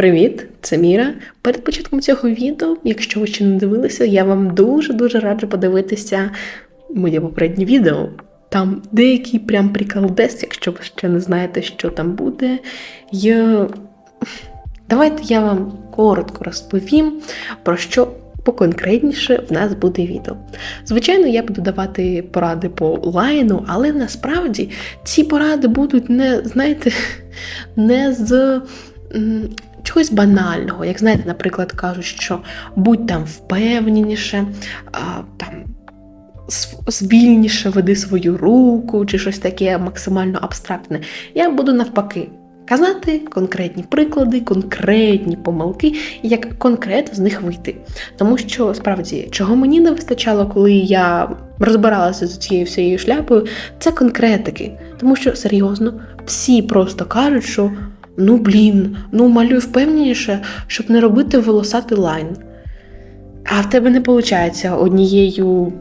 Привіт, це Міра. Перед початком цього відео, якщо ви ще не дивилися, я вам дуже-дуже раджу подивитися моє попереднє відео. Там деякий прям приколдес, якщо ви ще не знаєте, що там буде. Я... Давайте я вам коротко розповім, про що поконкретніше в нас буде відео. Звичайно, я буду давати поради по лайну, але насправді ці поради будуть не, знаєте, не з чогось банального, як знаєте, наприклад, кажуть, що будь там впевненіше, а, там звільніше веди свою руку, чи щось таке максимально абстрактне. Я буду навпаки. Казати конкретні приклади, конкретні помилки, і як конкретно з них вийти. Тому що справді, чого мені не вистачало, коли я розбиралася з цією всією шляпою, це конкретики. Тому що серйозно, всі просто кажуть, що Ну, блін, ну малюй впевненіше, щоб не робити волосатий лайн. А в тебе не виходить однією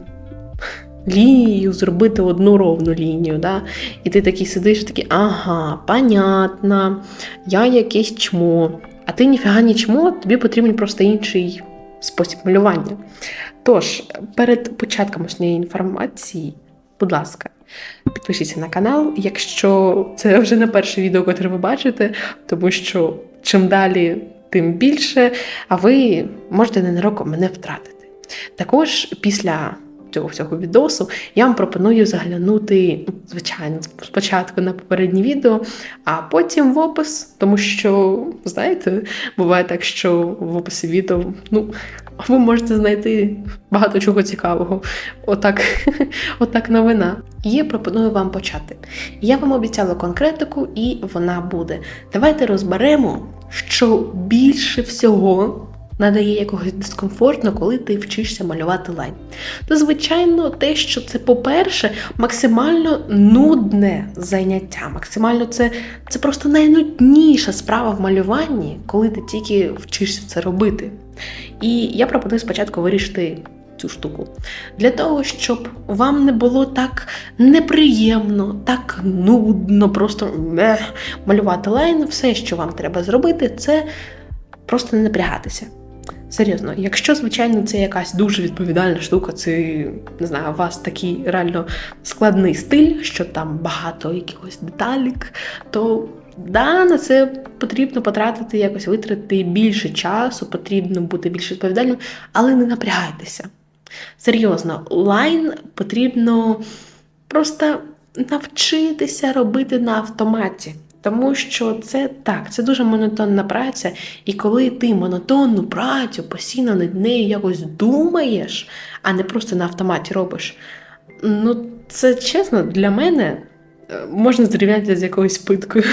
лінією зробити одну ровну лінію. Да? І ти такий сидиш, такий, ага, понятно, я якесь чмо. А ти ніфіга не чмо, тобі потрібен просто інший спосіб малювання. Тож, перед початком основної інформації, будь ласка, Підпишіться на канал, якщо це вже не перше відео, яке ви бачите, тому що чим далі, тим більше, а ви можете ненароком мене втратити. Також після цього всього відосу я вам пропоную заглянути, звичайно, спочатку на попереднє відео, а потім в опис, тому що, знаєте, буває так, що в описі відео, ну, ви можете знайти багато чого цікавого. Отак, отак новина. І пропоную вам почати. Я вам обіцяла конкретику, і вона буде. Давайте розберемо, що більше всього надає якогось дискомфортно, коли ти вчишся малювати лайн. То, звичайно, те, що це, по-перше, максимально нудне заняття. Максимально це це просто найнудніша справа в малюванні, коли ти тільки вчишся це робити. І я пропоную спочатку вирішити. Цю штуку. Для того, щоб вам не було так неприємно, так нудно, просто малювати лайн, все, що вам треба зробити, це просто не напрягатися. Серйозно, якщо, звичайно, це якась дуже відповідальна штука, це не знаю, у вас такий реально складний стиль, що там багато якихось деталік, то да, на це потрібно потратити, якось витратити більше часу, потрібно бути більш відповідальним, але не напрягайтеся. Серйозно, лайн потрібно просто навчитися робити на автоматі. Тому що це так, це дуже монотонна праця, і коли ти монотонну працю постійно над нею якось думаєш, а не просто на автоматі робиш, ну це чесно, для мене е, можна зрівняти з якоюсь питкою.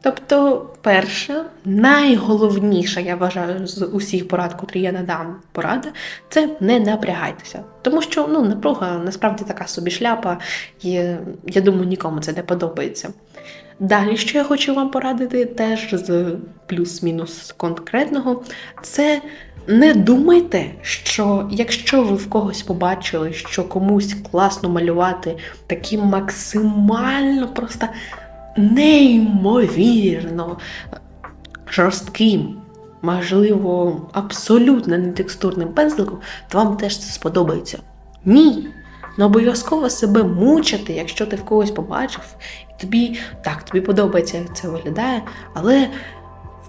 Тобто, перше, найголовніше, я вважаю, з усіх порад, котрі я надам поради, це не напрягайтеся. Тому що ну, напруга насправді така собі шляпа, і я думаю, нікому це не подобається. Далі, що я хочу вам порадити, теж з плюс-мінус конкретного, це не думайте, що якщо ви в когось побачили, що комусь класно малювати таким максимально просто неймовірно жорстким, можливо, абсолютно нетекстурним пензликом, то вам теж це сподобається. Ні. Не обов'язково себе мучити, якщо ти в когось побачив, і тобі так, тобі подобається, як це виглядає, але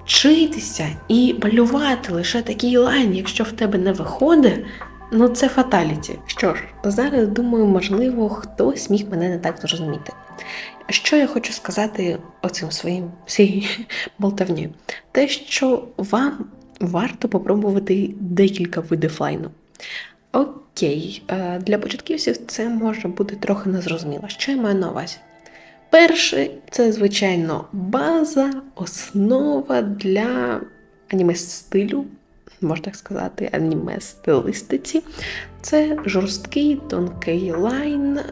вчитися і малювати лише такий лайн, якщо в тебе не виходить, ну це фаталіті. Що ж, зараз думаю, можливо, хтось міг мене не так зрозуміти. Що я хочу сказати оцим своїм всій болтавні? Те, що вам варто попробувати декілька видів лайну. Окей, е, для початківців це може бути трохи незрозуміло. Що я маю на увазі? Перше, це, звичайно, база, основа для аніме стилю, можна так сказати, аніме стилистиці. Це жорсткий тонкий лайн е,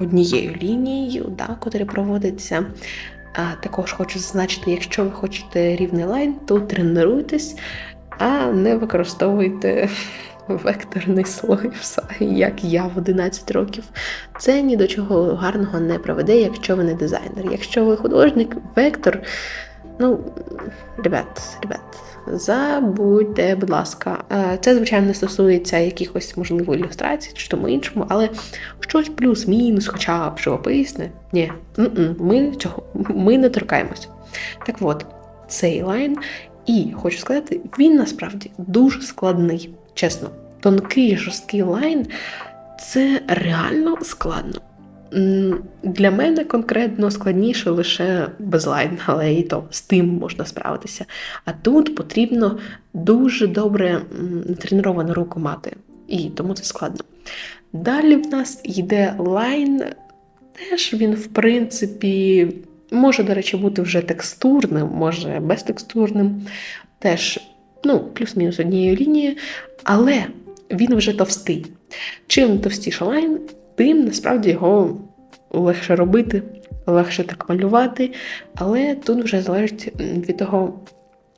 однією лінією, да, котрий проводиться. Також хочу зазначити, якщо ви хочете рівний лайн, то тренуйтесь, а не використовуйте векторний слой, як я в 11 років. Це ні до чого гарного не проведе, якщо ви не дизайнер. Якщо ви художник, вектор Ну, ребят, ребят, забудьте, будь ласка. Е, Це, звичайно, не стосується якихось, можливо, ілюстрацій чи тому іншому, але щось плюс-мінус, хоча б живописне. Ні, ми цього ми не торкаємось. Так от, цей лайн, і хочу сказати, він насправді дуже складний, чесно. Тонкий жорсткий лайн це реально складно. Для мене конкретно складніше лише безлайн, але і то з тим можна справитися. А тут потрібно дуже добре м, натреновану руку мати, і тому це складно. Далі в нас йде лайн, теж він, в принципі, може, до речі, бути вже текстурним, може безтекстурним, теж ну, плюс-мінус однією лінією, але він вже товстий. Чим товстіше лайн, тим насправді його легше робити, легше так малювати, але тут вже залежить від того,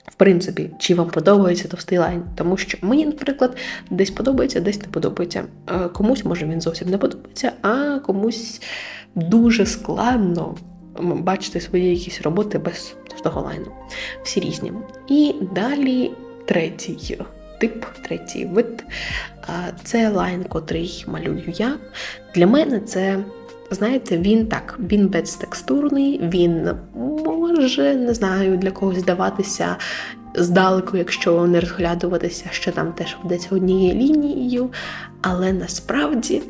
в принципі, чи вам подобається товстий лайн. Тому що мені, наприклад, десь подобається, десь не подобається. Е, Комусь може він зовсім не подобається, а комусь дуже складно бачити свої якісь роботи без товстого лайну. Всі різні. І далі третій тип, третій вид. Це лайн, котрий малюю я. Для мене це, знаєте, він так, він безтекстурний, він може, не знаю, для когось здаватися здалеку, якщо не розглядуватися, що там теж ведеться однією лінією. Але насправді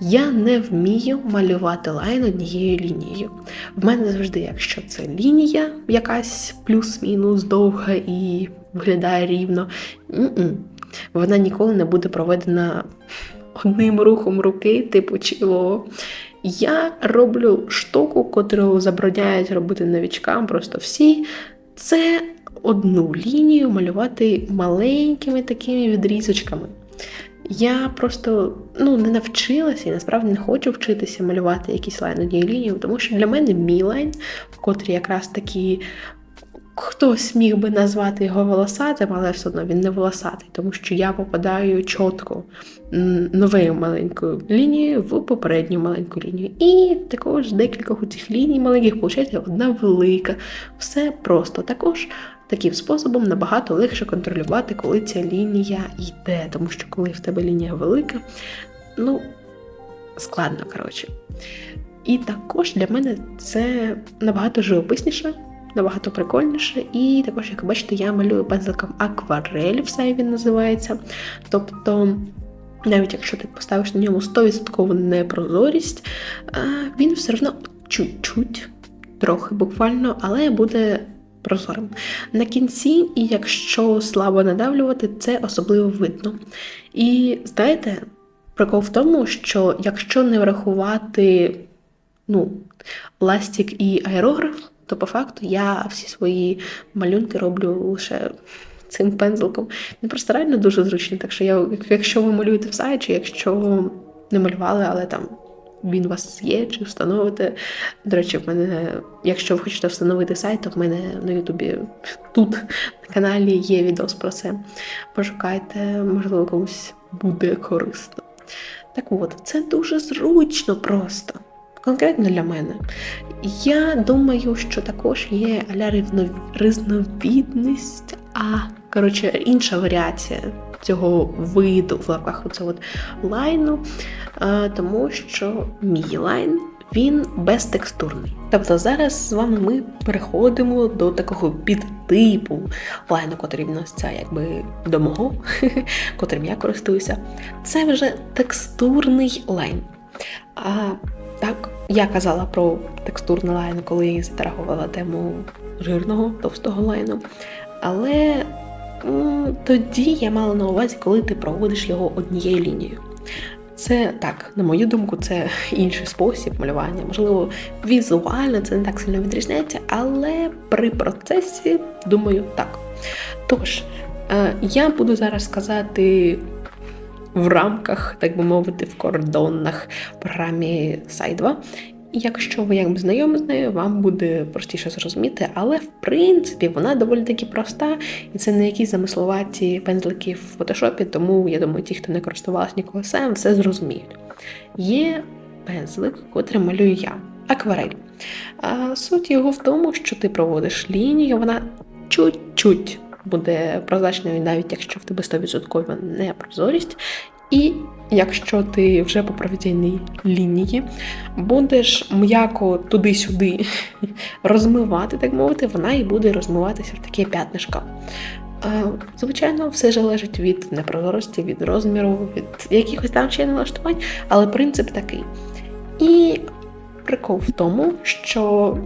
я не вмію малювати лайн однією лінією. В мене завжди, якщо це лінія якась плюс-мінус довга і виглядає рівно, м-м, вона ніколи не буде проведена одним рухом руки, типу чіло. Я роблю штуку, котру забороняють робити новічкам, просто всі. Це одну лінію малювати маленькими такими відрізочками. Я просто ну, не навчилася і насправді не хочу вчитися малювати якісь лайн однією лінією, тому що для мене мій лайн, котрий якраз такі хтось міг би назвати його волосатим, але все одно він не волосатий, тому що я попадаю чітко новою маленькою лінією в попередню маленьку лінію. І також декількох у цих ліній маленьких виходить одна велика. Все просто також. Таким способом набагато легше контролювати, коли ця лінія йде, тому що коли в тебе лінія велика, ну складно, коротше. І також для мене це набагато живописніше, набагато прикольніше. І також, як бачите, я малюю пензликом акварель, все він називається. Тобто, навіть якщо ти поставиш на ньому 100% непрозорість, він все одно чуть-чуть, трохи буквально, але буде прозорим. На кінці, і якщо слабо надавлювати, це особливо видно. І знаєте, прикол в тому, що якщо не врахувати ну, ластик і аерограф, то по факту я всі свої малюнки роблю лише цим пензликом. Він просто реально дуже зручний. Так що я, якщо ви малюєте в сайт, чи якщо не малювали, але там він у вас є, чи встановите. До речі, в мене, якщо ви хочете встановити сайт, то в мене на Ютубі тут на каналі є відос про це. Пошукайте, можливо, комусь буде корисно. Так от, це дуже зручно просто. Конкретно для мене. Я думаю, що також є аля різновідність, а коротше, інша варіація цього виду в лапках оце лайну, тому що мій лайн він безтекстурний. Тобто зараз з вами ми переходимо до такого підтипу лайну, котрий в нас це якби до мого, котрим я користуюся. Це вже текстурний лайн. А так, я казала про текстурний лайн, коли затрагувала тему жирного, товстого лайну. Але тоді я мала на увазі, коли ти проводиш його однією лінією. Це так, на мою думку, це інший спосіб малювання. Можливо, візуально це не так сильно відрізняється, але при процесі, думаю, так. Тож, е, я буду зараз сказати в рамках, так би мовити, в кордонах програмі Сайдва. Якщо ви якби знайомі з нею, вам буде простіше зрозуміти, але в принципі вона доволі таки проста, і це не якісь замисловаті пензлики в фотошопі, тому я думаю, ті, хто не користувалась ніколи сам, все зрозуміють. Є пензлик, котрий малюю я. Акварель. А суть його в тому, що ти проводиш лінію, вона чуть-чуть буде прозрачною, навіть якщо в тебе 100% не прозорість. І якщо ти вже по проведеній лінії будеш м'яко туди-сюди розмивати, так мовити, вона і буде розмиватися в таке п'ятнишко. Звичайно, все залежить від непрозорості, від розміру, від якихось там ще налаштувань, але принцип такий. І прикол в тому, що,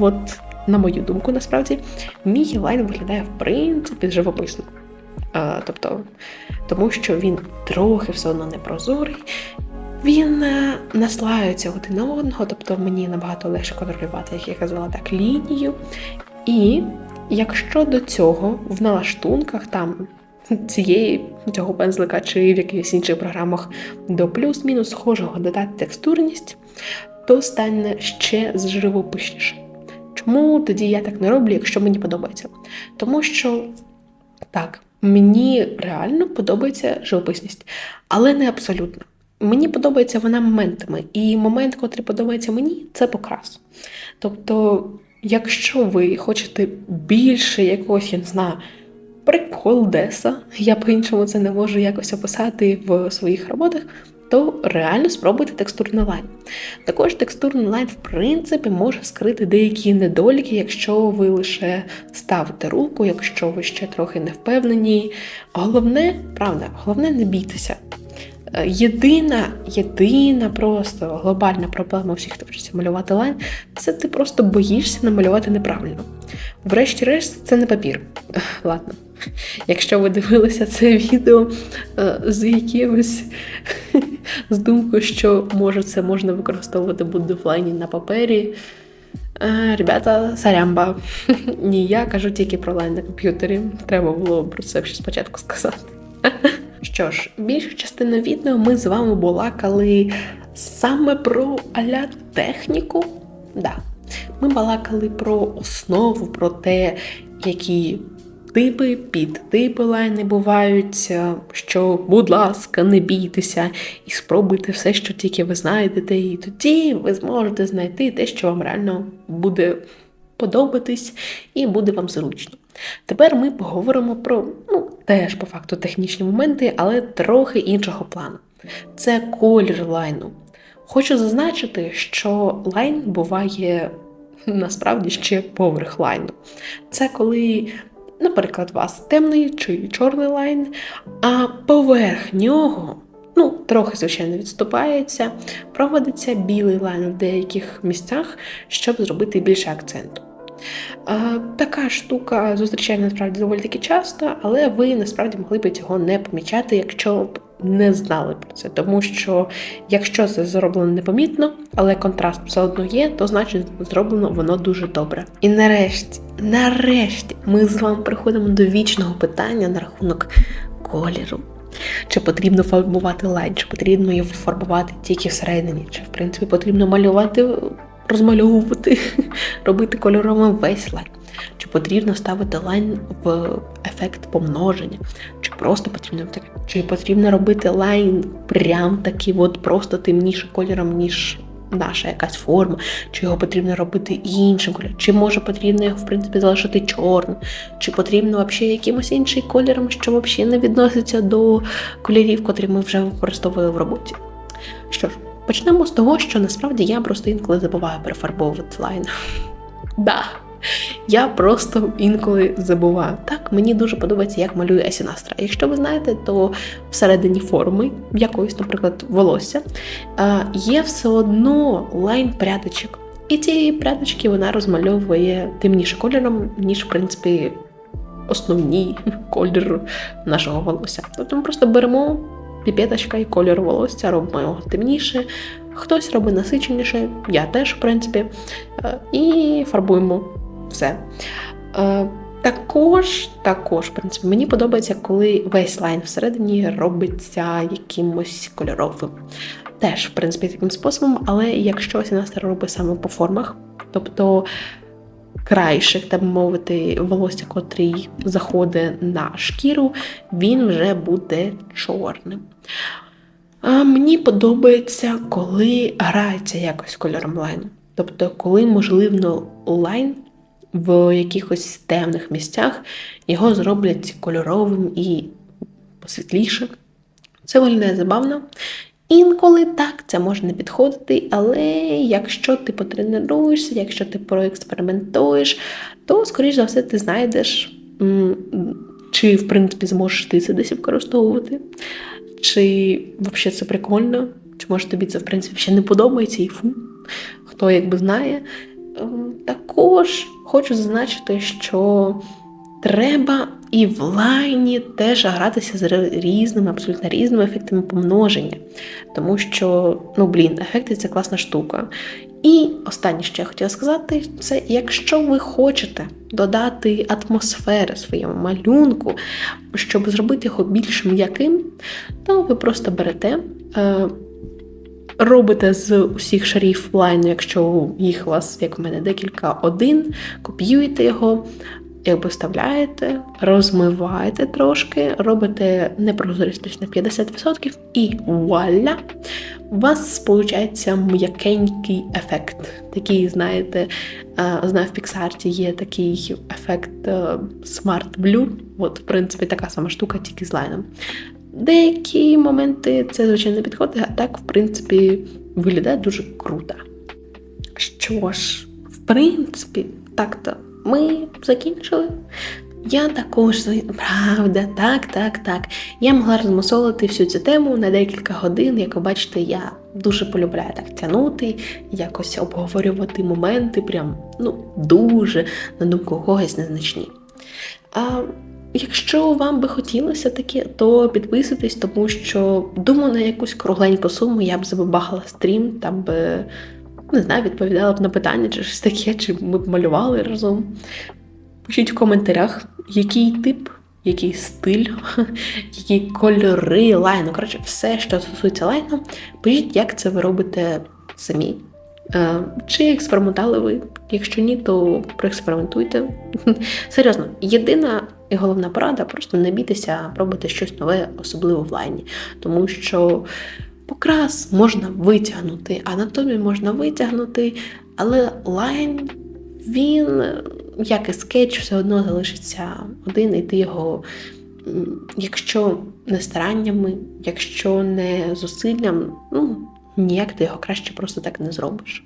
от, на мою думку, насправді, мій лайн виглядає в принципі живописно. А, Тобто, тому що він трохи все одно непрозорий, він е, наслаюється один на одного, тобто мені набагато легше контролювати, як я казала так, лінію. І якщо до цього в налаштунках там цієї цього пензлика чи в якихось інших програмах до плюс-мінус схожого додати текстурність, то стане ще живописніше. Чому тоді я так не роблю, якщо мені подобається? Тому що так, мені реально подобається живописність, але не абсолютно. Мені подобається вона моментами, і момент, котрий подобається мені, це покрас. Тобто, якщо ви хочете більше якогось, я не знаю, приколдеса, я по-іншому це не можу якось описати в своїх роботах, то реально спробуйте текстурний лайн. Також текстурний лайн, в принципі, може скрити деякі недоліки, якщо ви лише ставите руку, якщо ви ще трохи не впевнені. Головне, правда, головне не бійтеся. Е, єдина, єдина просто глобальна проблема всіх, хто вчиться малювати лайн, це ти просто боїшся намалювати неправильно. Врешті-решт, це не папір. Ладно. Якщо ви дивилися це відео е, з якимось з думкою, що може це можна використовувати буде в лайні на папері. Е, ребята, сарямба. Ні, я кажу тільки про лайн на комп'ютері. Треба було про це ще спочатку сказати. Що ж, більшу частину відео ми з вами балакали саме про аля техніку. Да. Ми балакали про основу, про те, які типи, підтипи лайни бувають, що, будь ласка, не бійтеся і спробуйте все, що тільки ви знайдете, і тоді ви зможете знайти те, що вам реально буде подобатись і буде вам зручно. Тепер ми поговоримо про, ну, теж по факту технічні моменти, але трохи іншого плану. Це колір лайну. Хочу зазначити, що лайн буває насправді ще поверх лайну. Це коли наприклад, у вас темний чи чорний лайн, а поверх нього, ну, трохи, звичайно, відступається, проводиться білий лайн в деяких місцях, щоб зробити більше акценту. Така штука зустрічається насправді доволі таки часто, але ви насправді могли б цього не помічати, якщо б не знали про це. Тому що якщо це зроблено непомітно, але контраст все одно є, то значить зроблено воно дуже добре. І нарешті, нарешті, ми з вами приходимо до вічного питання на рахунок кольору. Чи потрібно фарбувати лайн, чи потрібно його фарбувати тільки всередині, чи в принципі потрібно малювати розмальовувати, робити кольоровим весь лайн. Чи потрібно ставити лайн в ефект помноження, чи просто потрібно чи потрібно робити лайн прям такий от просто темніше кольором, ніж наша якась форма, чи його потрібно робити іншим кольором, чи може потрібно його, в принципі, залишити чорним, чи потрібно взагалі якимось іншим кольором, що взагалі не відноситься до кольорів, котрі ми вже використовували в роботі. Що ж, Почнемо з того, що насправді я просто інколи забуваю перефарбовувати лайн. Да. Я просто інколи забуваю. Так, мені дуже подобається, як малює Есі Настра. Якщо ви знаєте, то всередині форми, якоїсь, наприклад, волосся, є все одно лайн прядочок. І ці прядочки вона розмальовує темніше кольором, ніж, в принципі, основний колір нашого волосся. Тобто ми просто беремо піпеточка і кольор волосся, робимо його темніше, хтось робить насиченіше, я теж, в принципі, е, і фарбуємо все. Е, також, також, в принципі, мені подобається, коли весь лайн всередині робиться якимось кольоровим. Теж, в принципі, таким способом, але якщо Сінастер робить саме по формах, тобто крайших, так мовити, волосся, котрий заходить на шкіру, він вже буде чорним. А Мені подобається, коли грається якось кольором лайну. Тобто, коли можливо лайн в якихось темних місцях його зроблять кольоровим і посвітліше. Це виглядає забавно. Інколи так, це може не підходити, але якщо ти потренуєшся, якщо ти проекспериментуєш, то, скоріш за все, ти знайдеш, чи, в принципі, зможеш ти це десь використовувати, чи взагалі це прикольно, чи може тобі це, в принципі, ще не подобається і фу, хто якби знає. Ем, Також хочу зазначити, що треба і в лайні теж гратися з різними, абсолютно різними ефектами помноження. Тому що, ну блін, ефекти це класна штука. І останнє, що я хотіла сказати, це якщо ви хочете додати атмосфери своєму малюнку, щоб зробити його більш м'яким, то ви просто берете. Робите з усіх шарів лайну, якщо їх у вас, як в мене, декілька один, копіюєте його, якби вставляєте, розмиваєте трошки, робите непрозорість на 50% і вуаля! У вас виходить м'якенький ефект. Такий, знаєте, е, знаю, в Pixar є такий ефект е, Smart Blue. От, в принципі, така сама штука, тільки з лайном. Деякі моменти це, звичайно, не підходить, а так, в принципі, виглядає дуже круто. Що ж, в принципі, так-то ми закінчили. Я також, правда, так, так, так. Я могла розмусолити всю цю тему на декілька годин. Як ви бачите, я дуже полюбляю так тягнути, якось обговорювати моменти, прям ну, дуже, на думку когось незначні. А Якщо вам би хотілося таке, то підписуйтесь, тому що думаю, на якусь кругленьку суму я б забабахала стрім, там би не знаю, відповідала б на питання чи щось таке, чи ми б малювали разом. Пишіть в коментарях, який тип, який стиль, які кольори лайну. Коротше, все, що стосується лайну, пишіть, як це ви робите самі. Е, Чи експериментали ви? Якщо ні, то проекспериментуйте. Серйозно, єдина і головна порада просто не бійтеся пробувати щось нове, особливо в лайні. Тому що покрас можна витягнути, анатомію можна витягнути, але лайн, він, як і скетч, все одно залишиться один, і ти його, якщо не стараннями, якщо не зусиллям, ну, ніяк ти його краще просто так не зробиш.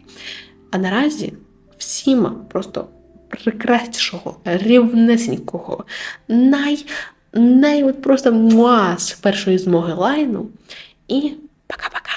А наразі всім просто прекраснішого, рівнесенького, най, най от просто муа з першої змоги лайну. І пока-пока.